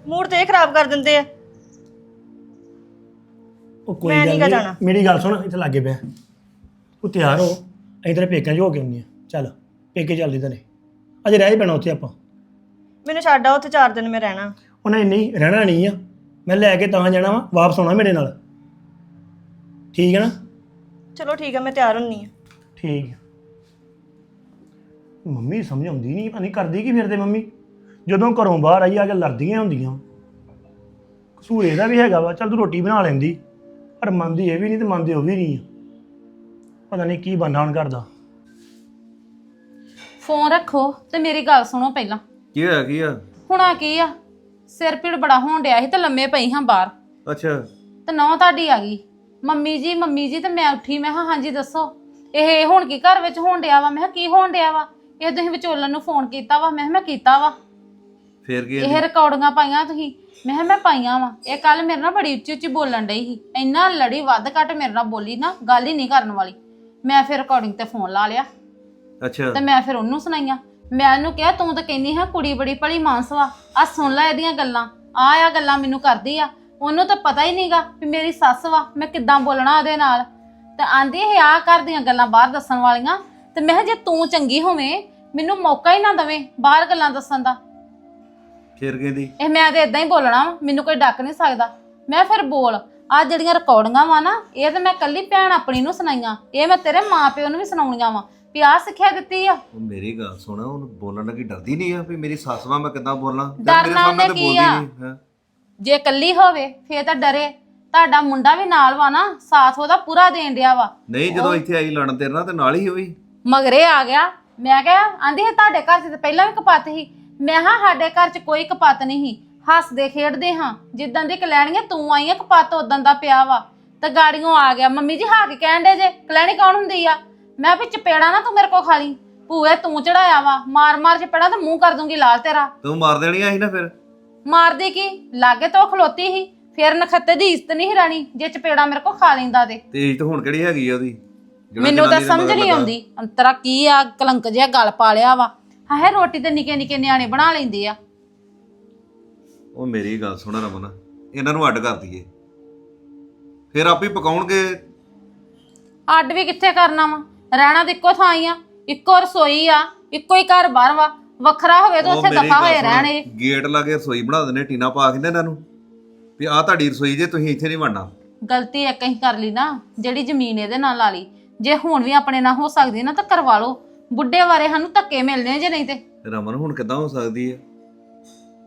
ਮੂਡ ਤੇ ਇਹ ਖਰਾਬ ਕਰ ਦਿੰਦੇ ਆ। ਉਹ ਕੋਈ ਮੈਂ ਗੱਲ ਨਹੀਂ ਜਾਣਾ। ਮੇਰੀ ਗੱਲ ਸੁਣ ਇੱਥੇ ਲਾਗੇ ਪਿਆ। ਤੂੰ ਤਿਆਰ ਹੋ ਅਸੀਂ ਤੇਰੇ ਪੇਕਿਆਂ 'ਚ ਹੋ ਕੇ ਆਉਂਦੇ ਆ। ਚੱਲ ਪੇਕੇ ਚੱਲਦੇ ਤਨੇ ਅਜੇ ਰਹਿ ਹੀ ਪੈਣਾ ਉੱਥੇ ਆਪਾਂ। ਮੈਨੂੰ ਛੱਡ ਆਓ ਉੱਥੇ 4 ਦਿਨ ਮੈਂ ਰਹਿਣਾ। ਉਹਨੇ ਨਹੀਂ ਰਹਿਣਾ ਨਹੀਂ ਆ। ਮੈਂ ਲੈ ਕੇ ਤਾਂ ਜਾਣਾ ਵਾ ਵਾਪਸ ਆਉਣਾ ਮੇਰੇ ਨਾਲ। ਠੀਕ ਹੈ ਨਾ? ਚਲੋ ਠੀਕ ਆ ਮੈਂ ਤਿਆਰ ਹੁੰਨੀ ਆ। ਠੀਕ ਆ। ਮੰਮੀ ਸਮਝ ਆਉਂਦੀ ਨਹੀਂ ਪਤਾ ਨਹੀਂ ਕਰਦੀ ਕੀ ਫਿਰਦੇ ਮੰਮੀ? ਜਦੋਂ ਘਰੋਂ ਬਾਹਰ ਆਈ ਆ ਕੇ ਲੜਦੀਆਂ ਹੁੰਦੀਆਂ। ਕਸੂਰ ਇਹਦਾ ਵੀ ਹੈਗਾ ਵਾ ਚੱਲ ਤੂੰ ਰੋਟੀ ਬਣਾ ਲੈਂਦੀ। ਪਰ ਮੰਨਦੀ ਇਹ ਵੀ ਨਹੀਂ ਤੇ ਮੰਨਦੇ ਉਹ ਵੀ ਨਹੀਂ ਆ। ਪਤਾ ਨਹੀਂ ਕੀ ਹੁਣ ਕਰਦਾ ਫੋਨ ਰੱਖੋ ਤੇ ਮੇਰੀ ਗੱਲ ਸੁਣੋ ਪਹਿਲਾਂ। ਕੀ ਹੋਇਆ ਕੀ ਆ? ਹੁਣ ਆ ਕੀ ਆ? ਸਿਰ ਪੀੜ ਬੜਾ ਹੋਣ ਡਿਆ ਸੀ ਤੇ ਲੰਮੇ ਪਈ ਹਾਂ ਬਾਹਰ। ਅੱਛਾ। ਤੇ ਨੌ ਤੁਹਾਡੀ ਆ ਗਈ। ਮੰਮੀ ਜੀ ਮੰਮੀ ਜੀ ਤੇ ਮੈਂ ਉੱਠੀ ਮੈਂ ਕਿਹਾ ਹਾਂਜੀ ਦੱਸੋ। ਇਹ ਹੁਣ ਕੀ ਘਰ ਵਿੱਚ ਹੋਣ ਡਿਆ ਵਾ? ਮੈਂ ਕਿਹਾ ਕੀ ਹੋਣ ਡਿਆ ਵਾ? ਇਹ ਤੁਸੀਂ ਵਿਚੋਲਨ ਨੂੰ ਫੋਨ ਕੀਤਾ ਵਾ? ਮੈਂ ਕਿਹਾ ਮੈਂ ਕੀਤਾ ਵਾ। ਫੇਰ ਕੀ ਇਹ ਰਿਕਾਰਡਿੰਗਾਂ ਪਾਈਆਂ ਤੁਸੀਂ? ਮੈਂ ਕਿਹਾ ਮੈਂ ਪਾਈਆਂ ਵਾ। ਇਹ ਕੱਲ ਮੇਰੇ ਨਾਲ ਬੜੀ ਉੱਚੀ ਉੱਚੀ ਬੋਲਣ ਡਈ ਸੀ। ਇੰਨਾ ਲੜੀ ਵੱਧ ਘੱਟ ਮੇਰੇ ਨਾਲ ਬੋਲੀ ਨਾ ਗੱਲ ਹੀ ਨਹੀਂ ਕਰਨ ਵਾਲੀ। ਮੈਂ ਫਿਰ ਰਿਕਾਰਡਿੰਗ ਤੇ ਫੋਨ ਲਾ ਲਿਆ। ਅੱਛਾ। ਤੇ ਮੈਂ ਫਿਰ ਉਹਨੂੰ ਸੁਣਾਈਆਂ। ਮੈਂ ਉਹਨੂੰ ਕਿਹਾ ਤੂੰ ਤਾਂ ਕਹਿੰਦੀ ਹਾਂ ਕੁੜੀ ਬੜੀ ਭਲੀ ਮਾਨਸ ਵਾ। ਆ ਸੁਣ ਲੈ ਇਹਦੀਆਂ ਗੱਲਾਂ। ਆ ਆ ਗੱਲਾਂ ਮੈਨੂੰ ਕਰਦੀ ਆ। ਉਹਨੂੰ ਤਾਂ ਪਤਾ ਹੀ ਨਹੀਂਗਾ ਵੀ ਮੇਰੀ ਸੱਸ ਵਾ ਮੈਂ ਕਿੱਦਾਂ ਬੋਲਣਾ ਉਹਦੇ ਨਾਲ। ਤੇ ਆਂਦੀ ਇਹ ਆ ਕਰਦੀਆਂ ਗੱਲਾਂ ਬਾਹਰ ਦੱਸਣ ਵਾਲੀਆਂ ਤੇ ਮੈਂ ਕਿਹਾ ਜੇ ਤੂੰ ਚੰਗੀ ਹੋਵੇਂ ਮੈਨੂੰ ਮੌਕਾ ਹੀ ਨਾ ਦਵੇਂ ਬਾਹਰ ਗੱਲਾਂ ਦੱਸਣ ਦਾ। ਫੇਰ ਕਹਿੰਦੀ ਇਹ ਮੈਂ ਤੇ ਇਦਾਂ ਹੀ ਬੋਲਣਾ ਵਾ ਮੈਨੂੰ ਕੋਈ ਡੱਕ ਨਹੀਂ ਸਕਦਾ। ਮੈਂ ਫਿਰ ਬੋਲ ਆ ਜਿਹੜੀਆਂ ਰਿਕਾਰਡਿੰਗਾਂ ਵਾ ਨਾ ਇਹ ਤੇ ਮੈਂ ਕੱਲੀ ਭੈਣ ਆਪਣੀ ਨੂੰ ਸੁਣਾਈਆਂ ਇਹ ਮੈਂ ਤੇਰੇ ਮਾਪਿਓ ਨੂੰ ਵੀ ਸੁਣਾਉਣੀਆਂ ਵਾ ਵੀ ਆਹ ਸਿੱਖਿਆ ਦਿੱਤੀ ਆ। ਉਹ ਮੇਰੀ ਗੱਲ ਸੁਣ ਉਹਨੂੰ ਬੋਲਣ ਲੱਗੀ ਡਰਦੀ ਨਹੀਂ ਆ ਵੀ ਮੇਰੀ ਸੱਸ ਵਾ ਮੈਂ ਕਿੱਦਾਂ ਬੋਲਾਂ? ਡਰਨਾ ਮੇਰੇ ਸਾਹਮਣੇ ਉਹਨੇ ਤਾਂ ਕੀ ਬੋਲਦੀ ਆ? ਨਹੀਂ, ਹੈਂ। ਜੇ ਕੱਲੀ ਹੋਵੇ ਫੇਰ ਤਾਂ ਡਰੇ। ਤੁਹਾਡਾ ਮੁੰਡਾ ਵੀ ਨਾਲ ਵਾ ਨਾ ਸਾਥ ਉਹਦਾ ਪੂਰਾ ਦੇਣ ਡਿਆ ਵਾ। ਨਹੀਂ ਜਦੋਂ ਇੱਥੇ ਆਈ ਲੜਨ ਤੇਰੇ ਨਾਲ ਤੇ ਨਾਲ ਹੀ ਹੋਈ। ਮਗਰੇ ਆ ਗਿਆ। ਮੈਂ ਕਿਹਾ ਆਂਦੀ ਹੈ ਤੁਹਾਡੇ ਘਰ 'ਚ ਤਾਂ ਪਹਿਲਾਂ ਵੀ ਕਪੱਤ ਸੀ। ਮੈਂ ਹਾਂ ਸਾਡੇ ਘਰ 'ਚ ਕੋਈ ਕਪੱਤ ਨਹੀਂ ਹੱਸਦੇ ਖੇਡਦੇ ਹਾਂ। ਜਿੱਦਾਂ ਦੀ ਕਲੈਣੀਆਂ ਤੂੰ ਆਈ ਆ ਕਪੱਤ ਉਦਾਂ ਦਾ ਪਿਆ ਵਾ। ਤੇ ਗਾੜੀਆਂ ਆ ਗਿਆ। ਮੰਮੀ ਜੀ ਹਾਂ ਕੇ ਕਹਿਣ ਦੇ ਜੇ ਕਲੈਣੀ ਕੌਣ ਹੁੰਦੀ ਆ? ਮੈਂ ਵੀ ਚਪੇੜਾ ਨਾ ਤੂੰ ਮੇਰੇ ਕੋ ਖਾ ਲਈ। ਭੂਏ ਤੂੰ ਚੜਾਇਆ ਵਾ। ਮਾਰ ਮਾਰ ਚਪੇੜਾ ਤੇ ਮੂੰਹ ਕਰ ਦੂੰਗੀ ਲਾਲ ਤੇਰਾ। ਤੂੰ ਮਾਰ ਦੇਣੀਆਂ ਸੀ ਨਾ ਫਿਰ? ਮਾਰਦੀ ਕੀ? ਲਾਗੇ ਤੋਂ ਖਲੋਤੀ ਸੀ ਫਿਰ ਨਖੱਤੇ ਦੀ ਇੱਜ਼ਤ ਨਹੀਂ ਰਾਣੀ ਜੇ ਚਪੇੜਾ ਮੇਰੇ ਕੋ ਖਾ ਲੈਂਦਾ ਤੇ। ਤੇ ਇੱਜ਼ਤ ਹੁਣ ਕਿਹੜੀ ਹੈਗੀ ਆ ਉਹਦੀ? ਜਿਹੜਾ ਮੈਨੂੰ ਤਾਂ ਜਨਾਨੀ ਦੇ ਸਮਝ ਮਗਰ ਨਹੀਂ ਲੱਗਾ। ਆਉਂਦੀ ਅੰਤਰਾ ਕੀ ਆ ਕਲੰਕ ਜਿਹਾ ਗਲ ਪਾ ਲਿਆ ਵਾ। ਹਾਏ ਰੋਟੀ ਤੇ ਨਿੱਕੇ ਨਿੱਕੇ ਨਿਆਣੇ ਬਣਾ ਲੈਂਦੇ ਆ। ਉਹ ਮੇਰੀ ਗੱਲ ਸੁਣ ਰਮਨ ਇਹਨਾਂ ਨੂੰ ਅੱਡ ਕਰ ਦਈਏ। ਫਿਰ ਆਪੇ ਪਕਾਉਣਗੇ। ਅੱਡ ਵੀ ਕਿੱਥੇ ਕਰਨਾ ਵਾ? ਰਹਿਣਾ ਤਾਂ ਇੱਕੋ ਥਾਂ ਹੀ ਆ ਇੱਕੋ ਰਸੋਈ ਆ ਇੱਕੋ ਹੀ ਘਰ ਬਾਹਰ ਵਾ। ਵੱਖਰਾ ਹੋਵੇ ਤਾਂ ਉਹ ਉੱਥੇ ਮੇਰੀ ਦਫਾ ਗੱਲ ਹੋਏ ਸੁਣ, ਰਹਿਣੇ ਗੇਟ ਲਾ ਕੇ ਰਸੋਈ ਬਣਾ ਦਿੰਦੇ ਟੀਨਾ ਪਾ ਕੇ ਇਹਨਾਂ ਨੂੰ। ਵੀ ਆਹ ਤੁਹਾਡੀ ਰਸੋਈ ਜੇ ਤੁਸੀਂ ਇੱਥੇ ਨਹੀਂ ਵੜਨਾ। ਗਲਤੀ ਇੱਕ ਹੀ ਕਰ ਲਈ ਨਾ ਜਿਹੜੀ ਜ਼ਮੀਨ ਇਹਦੇ ਨਾਲ ਲਾ ਲਈ। ਜੇ ਹੁਣ ਵੀ ਆਪਣੇ ਨਾਲ ਹੋ ਸਕਦੀ ਨਾ ਤਾਂ ਕਰਵਾ ਲਓ। ਬੁੱਢੇ ਵਾਰੇ ਸਾਨੂੰ ਧੱਕੇ ਮਿਲਨੇ ਜੇ ਨਹੀਂ ਤੇ। ਰਮਨ ਹੁਣ ਕਿੱਦਾਂ ਹੋ ਸਕਦੀ ਹੈ?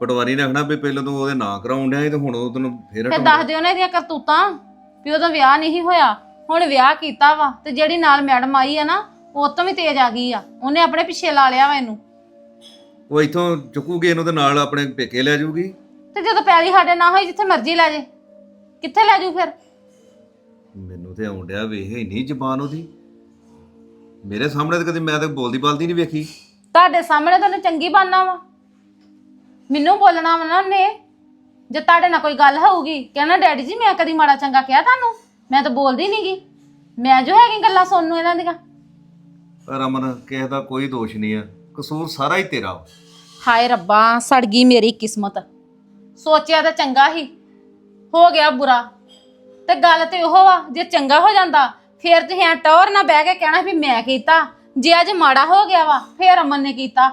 ਪਟਵਾਰੀ ਨੇ ਆਖਣਾ ਵੀ ਪਹਿਲਾਂ ਤੂੰ ਉਹਦੇ ਨਾਂ ਕਰਾਉਣ ਡਿਆ ਸੀ ਤੇ ਹੁਣ ਉਹ ਤੈਨੂੰ ਫੇਰ ਹਟਾਉਣਾ। ਦੱਸ ਦਿਓ ਨਾ ਇਹਦੀਆਂ ਕਰਤੂਤਾਂ ਵੀ ਉਦੋਂ ਵਿਆਹ ਨਹੀਂ ਹੋਇਆ। ਹੁਣ ਵਿਆਹ ਕੀਤਾ ਵਾ ਤੇ ਜਿਹੜੀ ਨਾਲ ਮੈਡਮ ਆਈ ਆ ਨਾ ਉਹ ਤੋਂ ਵੀ ਤੇਜ਼ ਆ ਗਈ ਆ। ਉਹਨੇ ਆਪਣੇ ਪਿੱਛੇ ਲਾ ਲਿਆ ਵਾ ਇਹਨੂੰ। ਉਹ ਇੱਥੋਂ ਚੁੱਕੂਗੀ ਇਹਨੂੰ ਤੇ ਨਾਲ ਆਪਣੇ ਪੇਕੇ ਲੈ ਜਾਊਗੀ। ਤੇ ਜਦੋਂ ਪੈਲੀ ਸਾਡੇ ਨਾ ਹੋਈ ਜਿੱਥੇ ਮਰਜ਼ੀ ਲੈ ਜੇ। ਕਿੱਥੇ ਲੈ ਜੂ ਫਿਰ? ਮੈਨੂੰ ਤੇ ਆਉਣ ਡਿਆ ਵੇਖ ਇੰਨੀ ਜ਼ਬਾਨ ਉਹਦੀ। ਮੇਰੇ ਸਾਹਮਣੇ ਤਾਂ ਕਦੇ ਮੈਂ ਤਾਂ ਬੋਲਦੀ ਬਾਲਦੀ ਨਹੀਂ ਵੇਖੀ। ਤੁਹਾਡੇ ਸਾਹਮਣੇ ਤਾਂ ਉਹਨੇ ਚੰਗੀ ਬਾਨਾ ਵਾ। ਮੈਨੂੰ ਬੋਲਣਾ ਵਾ ਨਾ ਉਹਨੇ। ਜੇ ਤੁਹਾਡੇ ਨਾਲ ਕੋਈ ਗੱਲ ਹੋਊਗੀ ਕਹਿਣਾ ਡੈਡੀ ਜੀ ਮੈਂ ਕਦੀ ਮਾੜਾ ਚੰਗਾ ਕਿਹਾ ਤੁਹਾਨੂੰ? ਮੈਂ ਤਾਂ ਬੋਲਦੀ ਨਹੀਂਗੀ ਮੈਂ ਜੋ ਹੈਗੀ ਗੱਲਾਂ ਸੁਣਨ ਨੂੰ ਇਹਨਾਂ ਦੀਆਂ। ਰਮਨ ਕਿਸੇ ਦਾ ਕੋਈ ਦੋਸ਼ ਨਹੀਂ ਆ। ਕਸੂਰ ਸਾਰਾ ਹੀ ਤੇਰਾ ਵਾ। ਹਾਏ ਰੱਬਾ ਸੜ ਗਈ ਮੇਰੀ ਕਿਸਮਤ। ਸੋਚਿਆ ਤਾਂ ਚੰਗਾ ਹੀ ਹੋ ਗਿਆ ਬੁਰਾ। ਤੇ ਗੱਲ ਤੇ ਉਹ ਵਾ ਜੇ ਚੰਗਾ ਹੋ ਜਾਂਦਾ ਫੇਰ ਤੁਸੀਂ ਐ ਟੌਰ ਨਾ ਬਹਿ ਕੇ ਕਹਿਣਾ ਵੀ ਮੈਂ ਕੀਤਾ। ਜੇ ਅੱਜ ਮਾੜਾ ਹੋ ਗਿਆ ਵਾ ਫੇਰ ਅਮਨ ਨੇ ਕੀਤਾ।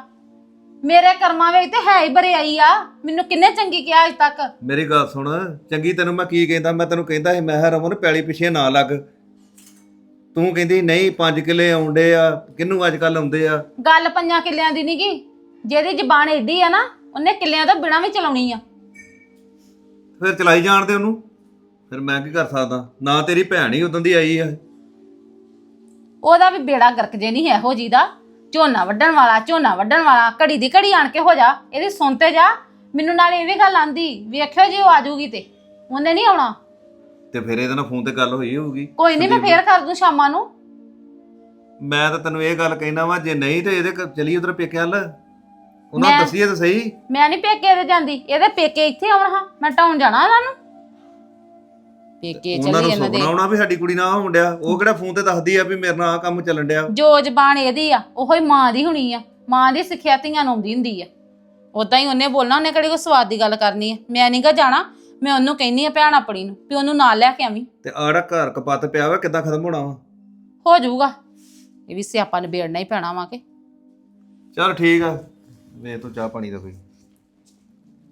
ਮੇਰੇ ਕਰਮਾਂ ਵਿੱਚ ਤੇ ਹੈ ਹੀ ਬਰਿਆਈ ਆ। ਮੈਨੂੰ ਕਿੰਨੇ ਚੰਗੀ ਕਿਹਾ ਅੱਜ ਤੱਕ। ਮੇਰੀ ਗੱਲ ਸੁਣ ਚੰਗੀ ਤੈਨੂੰ ਮੈਂ ਕੀ ਕਹਿੰਦਾ? ਮੈਂ ਤੈਨੂੰ ਕਹਿੰਦਾ ਸੀ ਮੈਂ ਕਿਹਾ ਰਮਨ ਪੈਲੀ ਪਿੱਛੇ ਨਾ ਲੱਗ। ਤੂੰ ਕਹਿੰਦੀ ਨਹੀਂ 5 ਕਿੱਲੇ ਆਉਂਦੇ ਆ ਕਿੰਨੂੰ ਅੱਜ ਕੱਲ ਆਉਂਦੇ ਆ? ਗੱਲ ਪੰਜਾਂ ਕਿੱਲਿਆਂ ਦੀ ਨਹੀਂਗੀ ਜਿਹਦੀ ਜ਼ਬਾਨ ਏਡੀ ਆ ਨਾ ਉਹਨੇ ਕਿੱਲਿਆਂ ਤੋਂ ਬਿਨਾਂ ਵੀ ਚਲਾਉਣੀ ਆ। ਫਿਰ ਚਲਾਈ ਜਾਣ ਦੇ ਉਹਨੂੰ? ਫਿਰ ਮੈਂ ਕੀ ਕਰ ਸਕਦਾ? ਨਾ ਤੇਰੀ ਭੈਣ ਹੀ ਉਦੋਂ ਦੀ ਆਈ ਆ। ਉਹਦਾ ਵੀ ਬੇੜਾ ਗਰਕ ਜੇ ਨਹੀਂ ਹੈ ਇਹੋ ਜੀ ਦਾ। ਝੋਨਾ ਵੱਢਣ ਵਾਲਾ ਝੋਨਾ ਵੱਢਣ ਵਾਲਾ ਘੜੀ ਦੀ ਘੜੀ ਆਣ ਕੇ ਹੋ ਜਾ ਇਹਦੀ ਸੁਣ ਤੇ ਜਾ। ਮੈਨੂੰ ਨਾਲ ਇਹ ਵੀ ਗੱਲ ਆਂਦੀ ਵੇਖਿਓ ਜੇ ਉਹ ਆ ਜਾਊਗੀ ਤੇ। ਉਹਨੇ ਨਹੀਂ ਆਉਣਾ। ਤੇ ਫਿਰ ਇਹਦੇ ਨਾਲ ਫੋਨ ਤੇ ਗੱਲ ਹੋਈ ਹੋਊਗੀ। ਕੋਈ ਨਹੀਂ ਮੈਂ ਫੇਰ ਕਰ ਦੂੰ ਸ਼ਾਮਾਂ ਨੂੰ। ਮੈਂ ਤਾਂ ਤੈਨੂੰ ਇਹ ਗੱਲ ਕਹਿਣਾ ਵਾ ਜੇ ਨਹੀਂ ਤੇ ਇਹਦੇ ਘਰ ਚਲੀ ਉਧਰ ਪੇਕੇ ਹੱਲ ਉਹਨਾਂ ਨੂੰ ਮੈਂ- ਦੱਸੀਏ ਤਾਂ ਸਹੀ। ਮੈਂ ਨਹੀਂ ਪੇਕੇ ਦੇ ਜਾਂਦੀ ਇਹਦੇ ਪੇਕੇ ਇੱਥੇ ਆਉਣ ਹਾਂ ਮੈਂ ਟਾਉਣ ਜਾਣਾ ਉਹਨਾਂ ਨੂੰ। ਪੇਕੇ ਉਹਨਾਂ ਚੱਲੀ ਨੂੰ ਇਹਨਾਂ ਦੇ ਸੁਪਨਾ ਆਉਣਾ ਵੀ ਸਾਡੀ ਕੁੜੀ ਨਾਲ ਹੋਣ ਡਿਆ। ਉਹ ਕਿਹੜਾ ਫੋਨ ਤੇ ਦੱਸਦੀ ਆ ਵੀ ਮੇਰੇ ਨਾਲ ਆ ਕੰਮ ਚੱਲਣ ਡਿਆ। ਜੋ ਜ਼ਬਾਨ ਇਹਦੀ ਆ ਉਹੋ ਹੀ ਮਾਂ ਦੀ ਹੋਣੀ ਆ। ਮਾਂ ਦੀ ਸਿੱਖਿਆ ਧੀਆਂ ਨੂੰ ਆਉਂਦੀ ਹੁੰਦੀ ਆ। ਉਦਾਂ ਹੀ ਉਹਨੇ ਬੋਲਣਾ ਉਹਨੇ ਕਿਹੜੀ ਕੋਈ ਸਵਾਦ ਦੀ ਗੱਲ ਕਰਨੀ ਆ। ਮੈਂ ਨਹੀਂ ਗਾ ਜਾਣਾ ਮੈਂ ਉਹਨੂੰ ਕਹਿੰਨੀ ਆ ਭੈਣ ਆਪਣੀ ਨੂੰ ਵੀ ਉਹਨੂੰ ਨਾਲ ਲੈ ਕੇ ਆਵੀਂ। ਤੇ ਆੜਾ ਘਰ ਕਪੱਤ ਪਿਆ ਵਾ ਕਿੱਦਾਂ ਖਤਮ ਹੋਣਾ ਵਾ? ਹੋ ਜਾਊਗਾ। ਇਹ ਵੀ ਸਿਆਪਾ ਨਿਬੇੜਨਾ ਹੀ ਪੈਣਾ ਵਾ ਕਿ। ਚਲ ਠੀਕ ਆ। ਵੇ ਤੂੰ ਚਾਹ ਪਾਣੀ ਦਾ ਕੋਈ।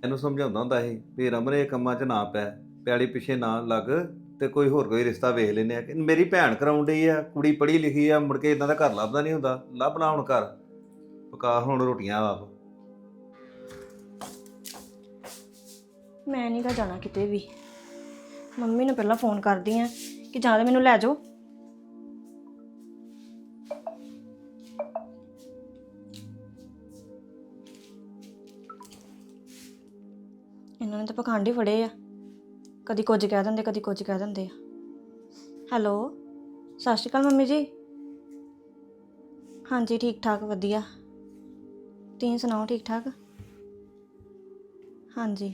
ਇਹਨੂੰ ਸਮਝਾਉਂਦਾ ਹੁੰਦਾ ਸੀ ਵੀ ਇਹ ਕੰਮਾਂ 'ਚ ਨਾ ਪੈ ਪਿਆਲੀ ਪਿੱਛੇ ਨਾ ਲੱਗ ਤੇ ਕੋਈ ਹੋਰ ਕੋਈ ਰਿਸ਼ਤਾ ਵੇਖ ਲੈਨੇ ਆ ਕਿ ਮੇਰੀ ਭੈਣ ਕਰਾਉਣ ਡਈ ਆ ਕੁੜੀ ਪੜ੍ਹੀ ਲਿਖੀ ਆ ਮੁੜ ਕੇ ਇਦਾਂ ਦਾ ਘਰ ਲੱਭਦਾ ਨਹੀਂ ਹੁੰਦਾ। ਲੱਭ ਲਾ ਹੁਣ ਘਰ। ਪਕਾ ਹੁਣ ਰੋਟੀਆਂ ਆਪ। ਮੈਂ ਨਹੀਂ ਗਾ ਜਾਣਾ ਕਿਤੇ ਵੀ। ਮੰਮੀ ਨੂੰ ਪਹਿਲਾਂ ਫੋਨ ਕਰਦੀ ਆ ਕਿ ਜਾਂ ਤਾਂ ਮੈਨੂੰ ਲੈ ਜਾਓ। ਇਹਨਾਂ ਨੇ ਤਾਂ ਪਖੰਡ ਹੀ ਫੜੇ ਆ। ਕਦੀ ਕੁਝ ਕਹਿ ਦਿੰਦੇ, ਕਦੀ ਕੁਝ ਕਹਿ ਦਿੰਦੇ ਆ। ਹੈਲੋ, ਸਤਿ ਸ਼੍ਰੀ ਅਕਾਲ ਮੰਮੀ ਜੀ। ਹਾਂਜੀ ਠੀਕ ਠਾਕ ਵਧੀਆ। ਤੁਸੀਂ ਸੁਣਾਓ ਠੀਕ ਠਾਕ ਹਾਂਜੀ।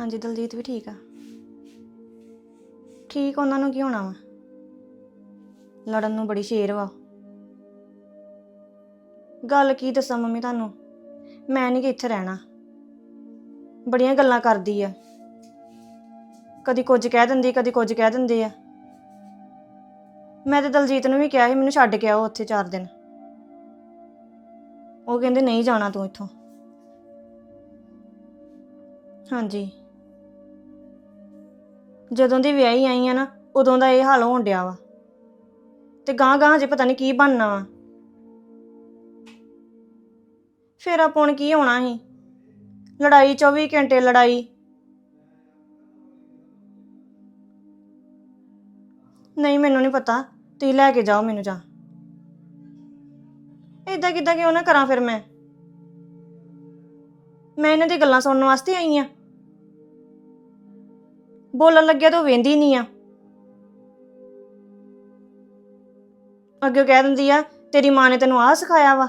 ਹਾਂਜੀ, ਦਲਜੀਤ ਵੀ ਠੀਕ ਆ। ਠੀਕ, ਉਹਨਾਂ ਨੂੰ ਕੀ ਹੋਣਾ ਵਾ? ਲੜਨ ਨੂੰ ਬੜੀ ਸ਼ੇਰ ਵਾ। ਗੱਲ ਕੀ ਦੱਸਾਂ ਮੰਮੀ ਤੁਹਾਨੂੰ? ਮੈਂ ਨਹੀਂ ਕਿ ਇੱਥੇ ਰਹਿਣਾ। ਬੜੀਆਂ ਗੱਲਾਂ ਕਰਦੀ ਆ। ਕਦੀ ਕੁਝ ਕਹਿ ਦਿੰਦੀ, ਕਦੀ ਕੁਝ ਕਹਿ ਦਿੰਦੇ ਆ। ਮੈਂ ਤੇ ਦਲਜੀਤ ਨੂੰ ਵੀ ਕਿਹਾ ਸੀ, ਮੈਨੂੰ ਛੱਡ ਕੇ ਆਓ ਉੱਥੇ 4 ਦਿਨ। ਉਹ ਕਹਿੰਦੇ, ਨਹੀਂ ਜਾਣਾ ਤੂੰ ਇੱਥੋਂ। ਹਾਂਜੀ। ਜਦੋਂ ਦੀ ਵਿਆਹੀ ਆਈ ਆ ਨਾ, ਉਦੋਂ ਦਾ ਇਹ ਹਾਲ ਹੋਣ ਡਿਆ ਵਾ। ਤੇ ਗਾਂ ਗਾਂ ਹਜੇ ਪਤਾ ਨਹੀਂ ਕੀ ਬਣਨਾ ਵਾ। ਫੇਰ ਆਪਾਂ ਹੁਣ ਕੀ ਹੋਣਾ ਸੀ? ਲੜਾਈ 24 ਘੰਟੇ ਲੜਾਈ। ਨਹੀਂ, ਮੈਨੂੰ ਨਹੀਂ ਪਤਾ। ਤੁਸੀਂ ਲੈ ਕੇ ਜਾਓ ਮੈਨੂੰ ਜਾ। ਇਦਾਂ ਕਿੱਦਾਂ ਕਿਉਂ ਨਾ ਕਰਾਂ ਫਿਰ ਮੈਂ? ਮੈਂ ਇਹਨਾਂ ਦੀ ਗੱਲਾਂ ਸੁਣਨ ਵਾਸਤੇ ਆਈ ਆ। ਬੋਲਣ ਲੱਗਿਆ ਤਾਂ ਉਹ ਵੇਂਦੀ ਨਹੀਂ ਆ। ਅੱਗੇ ਕਹਿ ਦਿੰਦੀ ਆ, ਤੇਰੀ ਮਾਂ ਨੇ ਤੈਨੂੰ ਆਹ ਸਿਖਾਇਆ ਵਾ।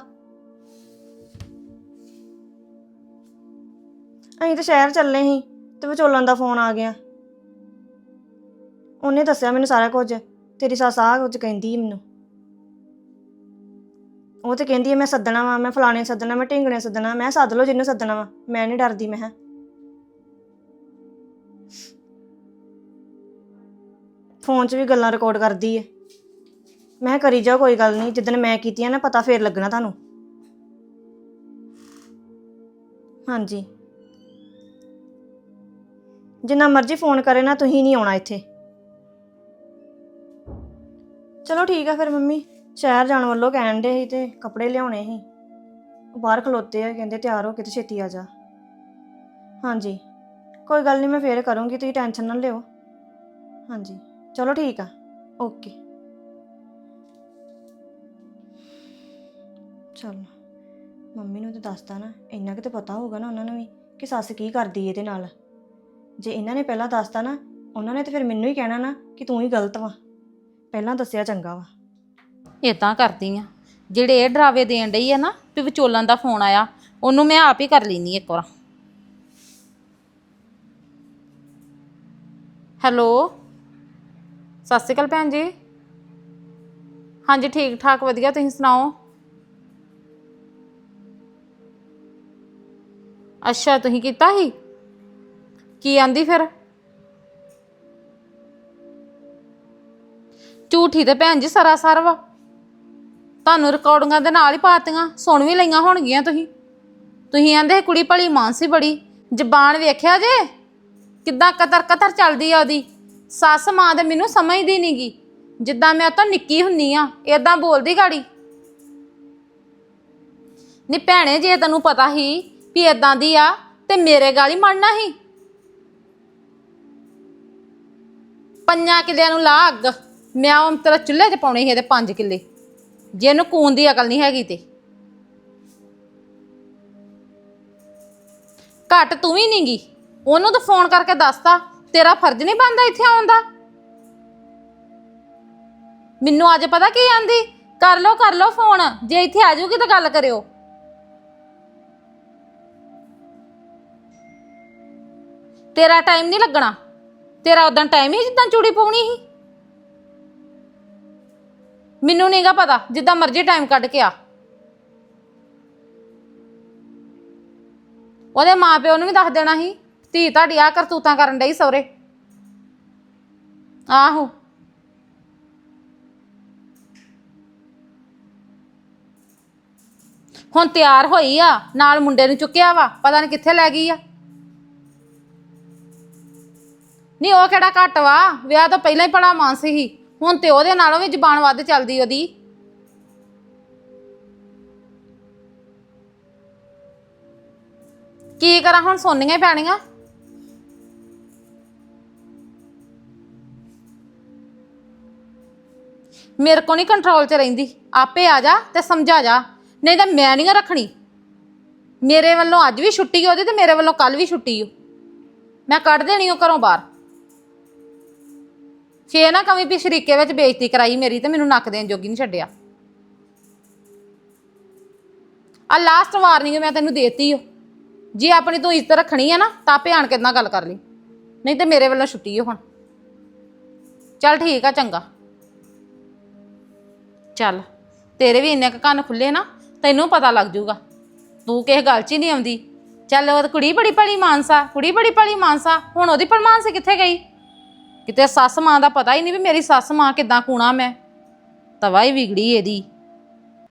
ਅਸੀਂ ਤਾਂ ਸ਼ਹਿਰ ਚੱਲੇ ਸੀ ਤੇ ਵਿਚੋਲਣ ਦਾ ਫੋਨ ਆ ਗਿਆ। ਉਹਨੇ ਦੱਸਿਆ ਮੈਨੂੰ ਸਾਰਾ ਕੁਝ, ਤੇਰੀ ਸੱਸ ਆਹ ਕੁਝ ਕਹਿੰਦੀ ਮੈਨੂੰ। ਉਹ ਤੇ ਕਹਿੰਦੀ ਹੈ ਮੈਂ ਸੱਦਣਾ ਵਾ, ਮੈਂ ਫਲਾਣੇ ਸੱਦਣਾ, ਮੈਂ ਢਿੰਗਣੇ ਸੱਦਣਾ, ਮੈਂ ਸੱਦ ਲਓ ਜਿਹਨੂੰ ਸੱਦਣਾ ਵਾ, ਮੈਂ ਨਹੀਂ ਡਰਦੀ, ਮੈਂ ਫੋਨ 'ਚ ਵੀ ਗੱਲਾਂ ਰਿਕਾਰਡ ਕਰਦੀ ਹੈ ਮੈਂ ਕਿਹਾ ਕਰੀ ਜਾਓ, ਕੋਈ ਗੱਲ ਨਹੀਂ। ਜਿੱਦਣ ਮੈਂ ਕੀਤੀਆਂ ਨਾ, ਪਤਾ ਫੇਰ ਲੱਗਣਾ ਤੁਹਾਨੂੰ। ਹਾਂਜੀ। ਜਿੰਨਾ ਮਰਜ਼ੀ ਫੋਨ ਕਰੇ ਨਾ, ਤੁਸੀਂ ਨਹੀਂ ਆਉਣਾ ਇੱਥੇ। ਚਲੋ ਠੀਕ ਆ ਫਿਰ ਮੰਮੀ। ਸ਼ਹਿਰ ਜਾਣ ਵੱਲੋਂ ਕਹਿਣ ਦੇ ਸੀ ਤੇ ਕੱਪੜੇ ਲਿਆਉਣੇ ਸੀ। ਉਹ ਬਾਹਰ ਖਲੋਤੇ ਆ, ਕਹਿੰਦੇ ਤਿਆਰ ਹੋ ਕੇ ਤੇ ਛੇਤੀ ਆ ਜਾ। ਹਾਂਜੀ। ਕੋਈ ਗੱਲ ਨਹੀਂ, ਮੈਂ ਫੇਰ ਕਰੂੰਗੀ, ਤੁਸੀਂ ਟੈਨਸ਼ਨ ਨਾ ਲਿਓ। ਹਾਂਜੀ। ਚਲੋ ਠੀਕ ਆ, ਓਕੇ। ਚਲ, ਮੰਮੀ ਨੂੰ ਤਾਂ ਦੱਸਦਾ ਨਾ, ਇੰਨਾ ਕਿ ਤਾਂ ਪਤਾ ਹੋਊਗਾ ਨਾ ਉਹਨਾਂ ਨੂੰ ਵੀ ਕਿ ਸੱਸ ਕੀ ਕਰਦੀ ਇਹਦੇ ਨਾਲ। ਜੇ ਇਹਨਾਂ ਨੇ ਪਹਿਲਾਂ ਦੱਸਤਾ ਨਾ, ਉਹਨਾਂ ਨੇ ਤਾਂ ਫਿਰ ਮੈਨੂੰ ਹੀ ਕਹਿਣਾ ਨਾ ਕਿ ਤੂੰ ਹੀ ਗਲਤ ਵਾ। ਪਹਿਲਾਂ ਦੱਸਿਆ ਚੰਗਾ ਵਾ। ਇਦਾਂ ਕਰਦੀ ਆ। ਜਿਹੜੇ ਇਹ ਡਰਾਵੇ ਦੇਣ ਡਈ ਆ ਨਾ ਵੀ ਵਿਚੋਲਨ ਦਾ ਫੋਨ ਆਇਆ, ਉਹਨੂੰ ਮੈਂ ਆਪ ਹੀ ਕਰ ਲੈਣੀ ਇੱਕ ਵਾਰ। ਹੈਲੋ? ਸਤਿ ਸ਼੍ਰੀ ਅਕਾਲ ਭੈਣ ਜੀ। ਹਾਂਜੀ, ਠੀਕ ਠਾਕ, ਵਧੀਆ, ਤੁਸੀਂ ਸੁਣਾਓ? ਅੱਛਾ, ਤੁਸੀਂ ਕੀਤਾ ਸੀ? ਕੀ ਆਂਦੀ ਫਿਰ? ਝੂਠੀ ਤੇ ਭੈਣ ਜੀ ਸਰਾਸਰ ਵਾ। ਤੁਹਾਨੂੰ ਰਿਕਾਰਡਿੰਗਾਂ ਦੇ ਨਾਲ ਹੀ ਪਾਤੀਆਂ, ਸੁਣ ਵੀ ਲਈਆਂ ਹੋਣਗੀਆਂ ਤੁਸੀਂ। ਤੁਸੀਂ ਆਂਦੇ ਕੁੜੀ ਭਲੀ ਮਾਨਸੀ ਬੜੀ, ਜ਼ਬਾਨ ਵੇਖਿਆ ਜੇ? ਕਿੱਦਾਂ ਕਤਰ ਕਤਰ ਚੱਲਦੀ ਆ ਉਹਦੀ? ਸੱਸ ਮਾਂ ਦੇ ਮੈਨੂੰ ਸਮਝਦੀ ਨਹੀਂਗੀ ਜਿੱਦਾਂ ਮੈਂ ਉਹ ਨਿੱਕੀ ਹੁੰਨੀ ਆ, ਏਦਾਂ ਬੋਲਦੀ ਗਾੜੀ। ਨੀ ਭੈਣੇ, ਜੇ ਤੈਨੂੰ ਪਤਾ ਹੀ ਵੀ ਏਦਾਂ ਦੀ ਆ, ਤੇ ਮੇਰੇ ਗਾਲੀ ਮੜਨਾ ਹੀ। ਪੰਜਾਂ ਕਿੱਲਿਆਂ ਨੂੰ ਲਾ ਅੱਗ। ਮੈਂ ਉਹ ਤੇਰਾ ਚੁੱਲ੍ਹੇ 'ਚ ਪਾਉਣੇ ਸੀ ਇਹਦੇ ਪੰਜ ਕਿੱਲੇ। ਜੇ ਇਹਨੂੰ ਕੂਨ ਦੀ ਅਕਲ ਨਹੀਂ ਹੈਗੀ ਤੇ। ਘੱਟ ਤੂੰ ਵੀ ਨਹੀਂਗੀ ਉਹਨੂੰ ਤਾਂ ਫੋਨ ਕਰਕੇ ਦੱਸਤਾ ਤੇਰਾ ਫਰਜ਼ ਨਹੀਂ ਬਣਦਾ ਇੱਥੇ ਆਉਣ ਦਾ। ਮੈਨੂੰ ਅੱਜ ਪਤਾ ਕੀ ਆਂਦੀ? ਕਰ ਲਓ ਕਰ ਲਓ ਫੋਨ। ਜੇ ਇੱਥੇ ਆ ਜਾਊਗੀ ਤਾਂ ਗੱਲ ਕਰਿਓ। ਤੇਰਾ ਟਾਈਮ ਨਹੀਂ ਲੱਗਣਾ। ਤੇਰਾ ਉਦੋਂ ਟਾਈਮ ਹੀ ਜਿੱਦਾਂ ਚੂੜੀ ਪਾਉਣੀ ਸੀ। ਮੈਨੂੰ ਨਹੀਂਗਾ ਪਤਾ, ਜਿੱਦਾਂ ਮਰਜ਼ੀ ਟਾਈਮ ਕੱਢ ਕੇ ਆ। ਉਹਦੇ ਮਾਪਿਓ ਨੂੰ ਵੀ ਦੱਸ ਦੇਣਾ ਸੀ। ਧੀ ਤੁਹਾਡੀ ਆ ਕਰਤੂਤਾਂ ਕਰਨ ਡਈ ਸਹੁਰੇ। ਆਹੋ। ਹੁਣ ਤਿਆਰ ਹੋਈ ਆ, ਨਾਲ ਮੁੰਡੇ ਨੂੰ ਚੁੱਕਿਆ ਵਾ, ਪਤਾ ਨਹੀਂ ਕਿੱਥੇ ਲੈ ਗਈ ਆ। ਨਹੀਂ ਉਹ ਕਿਹੜਾ ਘੱਟ ਵਾ, ਵਿਆਹ ਤੋਂ ਪਹਿਲਾਂ ਹੀ ਬੜਾ ਮਾਨਸੀ ਸੀ ਹੁਣ ਤੇ ਉਹਦੇ ਨਾਲੋਂ ਵੀ ਜ਼ਬਾਨ ਵੱਧ ਚੱਲਦੀ ਉਹਦੀ। ਕੀ ਕਰਾਂ ਹੁਣ, ਸੋਨੀਆਂ ਹੀ ਪੈਣੀਆਂ? ਮੇਰੇ ਕੋ ਨਹੀਂ ਕੰਟਰੋਲ 'ਚ ਰਹਿੰਦੀ। ਆਪੇ ਆ ਜਾ ਤੇ ਸਮਝਾ ਜਾ। ਨਹੀਂ ਤਾਂ ਮੈਂ ਨਹੀਂ ਰੱਖਣੀ। ਮੇਰੇ ਵੱਲੋਂ ਅੱਜ ਵੀ ਛੁੱਟੀ ਉਹਦੀ ਤੇ ਮੇਰੇ ਵੱਲੋਂ ਕੱਲ ਵੀ ਛੁੱਟੀ ਓ ਮੈਂ ਕੱਢ ਦੇਣੀ ਉਹ ਘਰੋਂ ਬਾਹਰ। ਫੇ ਨਾ ਕਵੀ ਵੀ ਸ਼ਰੀਕੇ ਵਿੱਚ ਬੇਇੱਜ਼ਤੀ ਕਰਾਈ ਮੇਰੀ ਤੇ ਮੈਨੂੰ ਨੱਕ ਦੇਣ ਜੋਗੀ ਨਹੀਂ ਛੱਡਿਆ। ਆ ਲਾਸਟ ਵਾਰਨਿੰਗ ਮੈਂ ਤੈਨੂੰ ਦੇਤੀ ਓ ਜੇ ਆਪਣੀ ਤੂੰ ਇੱਜ਼ਤ ਰੱਖਣੀ ਹੈ ਨਾ, ਤਾਂ ਆਪੇ ਆਣ ਕੇ ਗੱਲ ਕਰ ਲਈ। ਨਹੀਂ ਤੇ ਮੇਰੇ ਵੱਲੋਂ ਛੁੱਟੀ ਓ ਹੁਣ। ਚੱਲ ਠੀਕ ਆ, ਚੰਗਾ। ਚੱਲ, ਤੇਰੇ ਵੀ ਇੰਨੇ ਕੁ ਕੰਨ ਖੁੱਲੇ ਨਾ, ਤੈਨੂੰ ਪਤਾ ਲੱਗ ਜਾਊਗਾ। ਤੂੰ ਕਿਸੇ ਗੱਲ 'ਚ ਹੀ ਨਹੀਂ ਆਉਂਦੀ। ਚੱਲ, ਉਹ ਤਾਂ ਕੁੜੀ ਬੜੀ ਭਲੀ ਮਾਨਸਾ, ਕੁੜੀ ਬੜੀ ਭਲੀ ਮਾਨਸਾ, ਹੁਣ ਉਹਦੀ ਪਰਮਾਨਸ ਕਿੱਥੇ ਗਈ? ਕਿਤੇ ਸੱਸ ਮਾਂ ਦਾ ਪਤਾ ਹੀ ਨਹੀਂ ਵੀ ਮੇਰੀ ਸੱਸ ਮਾਂ ਕਿਦਾਂ ਕੂਣਾ ਮੈਂ। ਤਵਾ ਹੀ ਵਿਗੜੀ ਇਹਦੀ।